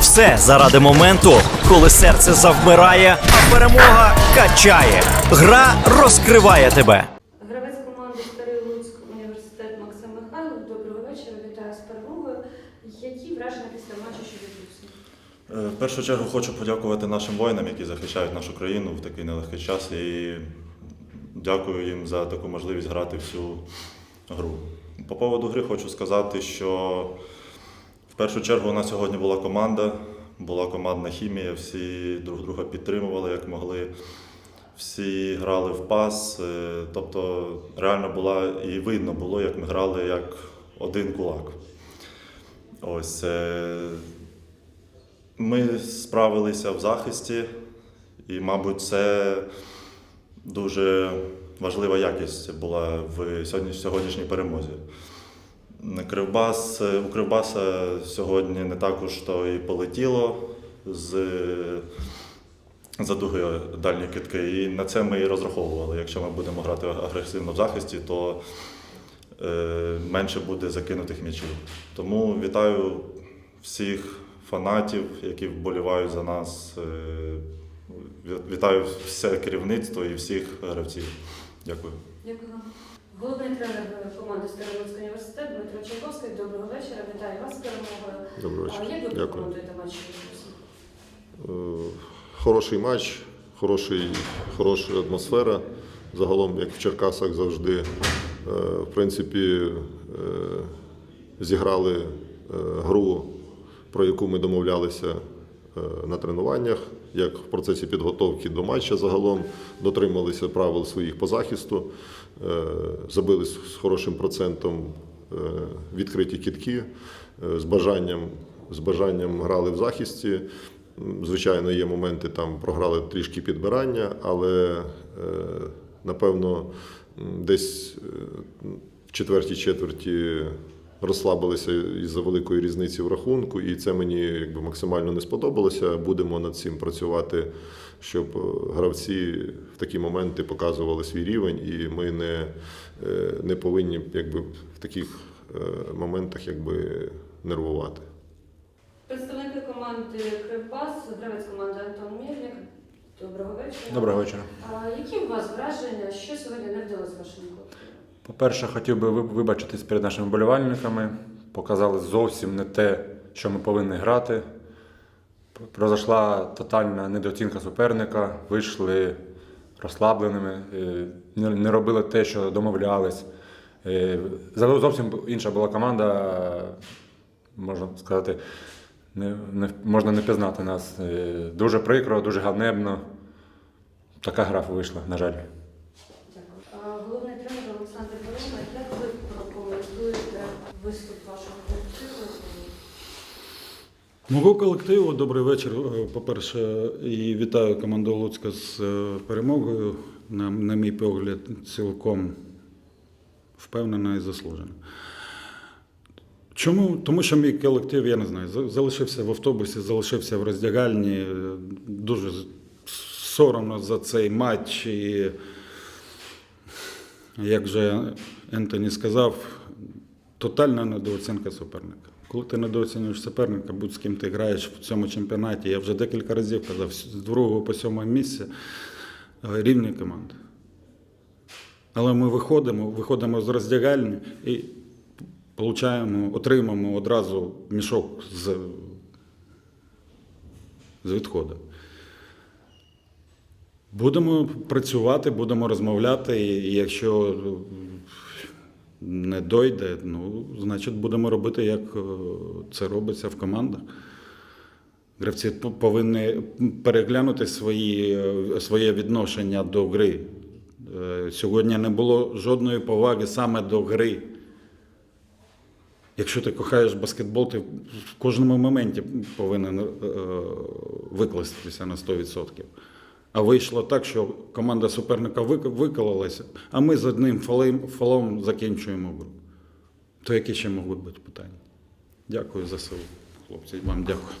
Все заради моменту, коли серце завмирає, а перемога качає. Гра розкриває тебе. Гравець команди Старий Луцьк університет Максим Михайлов. Доброго вечора. Вітаю з перемогою. Які враження після матчу, що відбувся? Е, В першу чергу хочу подякувати нашим воїнам, які захищають нашу країну в такий нелегкий час. І дякую їм за таку можливість грати всю гру. По поводу гри хочу сказати, що в першу чергу у нас сьогодні була команда, була командна хімія, всі друг друга підтримували як могли. Всі грали в пас, е, тобто реально була і видно було, як ми грали як один кулак. Ось е, ми справилися в захисті, і, мабуть, це дуже важлива якість була в сьогоднішній перемозі. Кривбас, у Кривбаса сьогодні не також то і полетіло з за дуги дальні китки. І на це ми і розраховували. Якщо ми будемо грати агресивно в захисті, то е, менше буде закинутих м'ячів. Тому вітаю всіх фанатів, які вболівають за нас. Е, Вітаю все керівництво і всіх гравців. Дякую. Дякую вам. Головний тренер команди Старий Луцьк університет Дмитро Чайковський. Доброго вечора. Вітаю вас з перемогою. Доброго А як ви прокоментуєте матч? Е, Хороший матч, хороший, хороша атмосфера. Загалом, як в Черкасах завжди, Е, в принципі, е, зіграли гру, про яку ми домовлялися на тренуваннях, як в процесі підготовки до матча загалом дотрималися правил своїх по захисту, е, забили з хорошим процентом е, відкриті кітки, е, з бажанням, з бажанням грали в захисті. Звичайно, є моменти там програли трішки підбирання, але е, напевно десь е, в четвертій четверті розслабилися із-за великої різниці в рахунку, і це мені якби максимально не сподобалося. Будемо над цим працювати, щоб е, гравці в такі моменти показували свій рівень, і ми не, е, не повинні якби в таких е, моментах якби нервувати. Представники команди Кривбас, гравець команди Антон Мельник. Доброго вечора. Доброго вечора. А які у вас враження, що сьогодні не вдалося вашим колективу? По-перше, хотів би вибачитись перед нашими вболівальниками. Показали зовсім не те, що ми повинні грати. Произошла тотальна недооцінка суперника, вийшли розслабленими, е, не робили те, що домовлялись. Е, Зовсім інша була команда, можна сказати, не, не, можна не пізнати нас. Е, Дуже прикро, дуже ганебно. Така гра вийшла, на жаль. Головний тренер Олександр Ворона, як ви прокоментуєте виступ вашого колективу? Мого колективу добрий вечір. По-перше, і вітаю команду Луцька з е, перемогою. На, на мій погляд, цілком впевнено і заслужено. Чому? Тому що мій колектив, я не знаю, залишився в автобусі, залишився в роздягальні. Дуже соромно за цей матч. І, як вже Ентоні сказав, тотальна недооцінка суперника. Коли ти недооцінюєш суперника, будь з ким ти граєш в цьому чемпіонаті, я вже декілька разів казав, з другого по сьомого місця е, рівні команди. Але ми виходимо, виходимо з роздягальні і получаємо, отримаємо одразу мішок з, з відходу. Будемо працювати, будемо розмовляти, і якщо не дойде, ну, значить будемо робити, як е, це робиться в командах. Гравці повинні переглянути свої, е, своє відношення до гри. Е, Сьогодні не було жодної поваги саме до гри. Якщо ти кохаєш баскетбол, ти в кожному моменті повинен викластися на 100%. А вийшло так, що команда суперника вик- викололася, а ми з одним фолом, фолом закінчуємо гру. То які ще можуть бути питання? Дякую за силу, хлопці. Вам дякую.